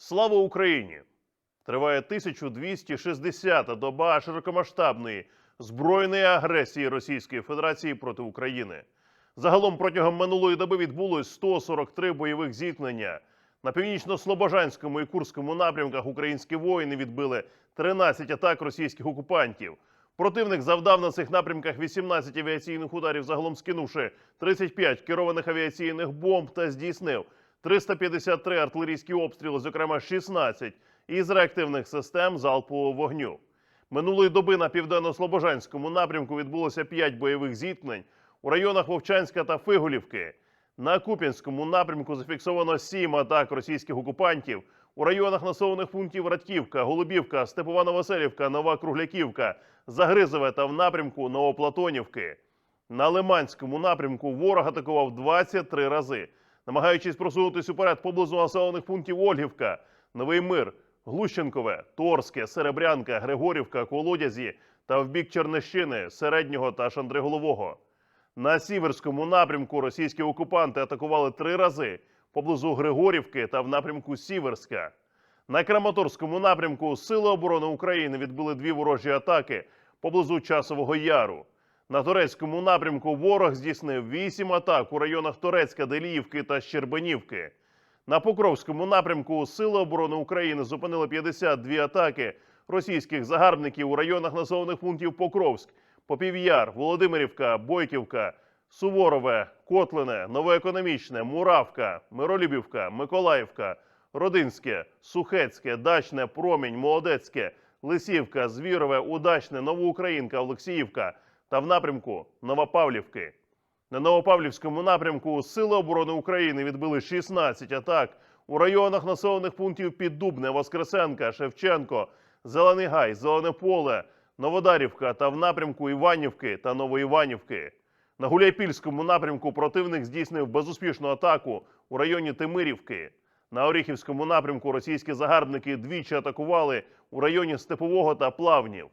Слава Україні! Триває 1260-та доба широкомасштабної збройної агресії Російської Федерації проти України. Загалом протягом минулої доби відбулось 143 бойових зіткнення. На північно-слобожанському і Курському напрямках українські воїни відбили 13 атак російських окупантів. Противник завдав на цих напрямках 18 авіаційних ударів, загалом скинувши 35 керованих авіаційних бомб та здійснив 353 артилерійські обстріли, зокрема 16 із реактивних систем залпового вогню. Минулої доби на південно-слобожанському напрямку відбулося 5 бойових зіткнень у районах Вовчанська та Фиголівки. На Куп'янському напрямку зафіксовано 7 атак російських окупантів. У районах населених пунктів Радківка, Голубівка, Степова Новоселівка, Нова Кругляківка, Загризове та в напрямку Новоплатонівки. На Лиманському напрямку ворог атакував 23 рази, намагаючись просунутися уперед поблизу населених пунктів Ольгівка, Новий Мир, Глущенкове, Торське, Серебрянка, Григорівка, Колодязі та в бік Чернещини, Середнього та Шандриголового. На сіверському напрямку російські окупанти атакували три рази поблизу Григорівки та в напрямку Сіверська. На Краматорському напрямку Сили оборони України відбили дві ворожі атаки поблизу Часового Яру. На турецькому напрямку ворог здійснив вісім атак у районах Торецька, Деліївки та Щербанівки. На Покровському напрямку Сили оборони України зупинили 52 атаки російських загарбників у районах населених пунктів Покровськ, Попів'яр, Володимирівка, Бойківка, Суворове, Котлине, Новоекономічне, Муравка, Миролюбівка, Миколаївка, Родинське, Сухецьке, Дачне, Промінь, Молодецьке, Лисівка, Звірове, Удачне, Новоукраїнка, Олексіївка та в напрямку Новопавлівки. На Новопавлівському напрямку Сили оборони України відбили 16 атак у районах населених пунктів Піддубне, Воскресенка, Шевченко, Зелений Гай, Зелене Поле, Новодарівка та в напрямку Іванівки та Новоіванівки. На Гуляйпільському напрямку противник здійснив безуспішну атаку у районі Тимирівки. На Оріхівському напрямку російські загарбники двічі атакували у районі Степового та Плавнів.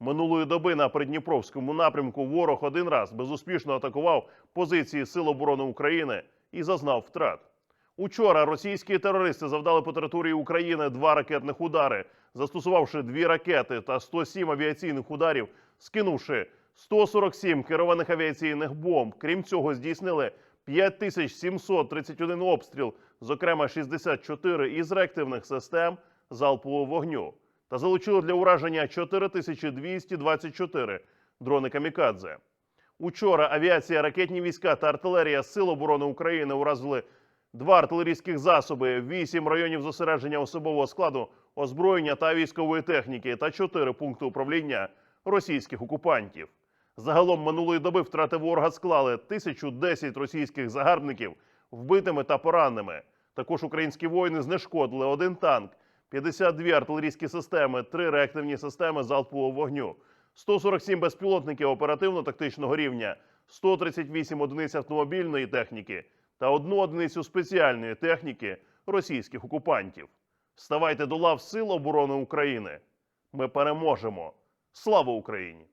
Минулої доби на Придніпровському напрямку ворог один раз безуспішно атакував позиції Сил оборони України і зазнав втрат. Учора російські терористи завдали по території України два ракетних удари, застосувавши дві ракети та 107 авіаційних ударів, скинувши 147 керованих авіаційних бомб. Крім цього, здійснили 5731 обстріл, зокрема 64 із реактивних систем залпового вогню, та залучили для ураження 4224 дрони камікадзе. Учора авіація, ракетні війська та артилерія Сил оборони України уразили два артилерійських засоби, вісім районів зосередження особового складу, озброєння та військової техніки та чотири пункти управління російських окупантів. Загалом минулої доби втрати ворога склали 1010 російських загарбників вбитими та пораненими. Також українські воїни знешкодили один танк, 52 артилерійські системи, 3 реактивні системи залпового вогню, 147 безпілотників оперативно-тактичного рівня, 138 одиниць автомобільної техніки та одну одиницю спеціальної техніки російських окупантів. Ставайте до лав Сил оборони України. Ми переможемо. Слава Україні!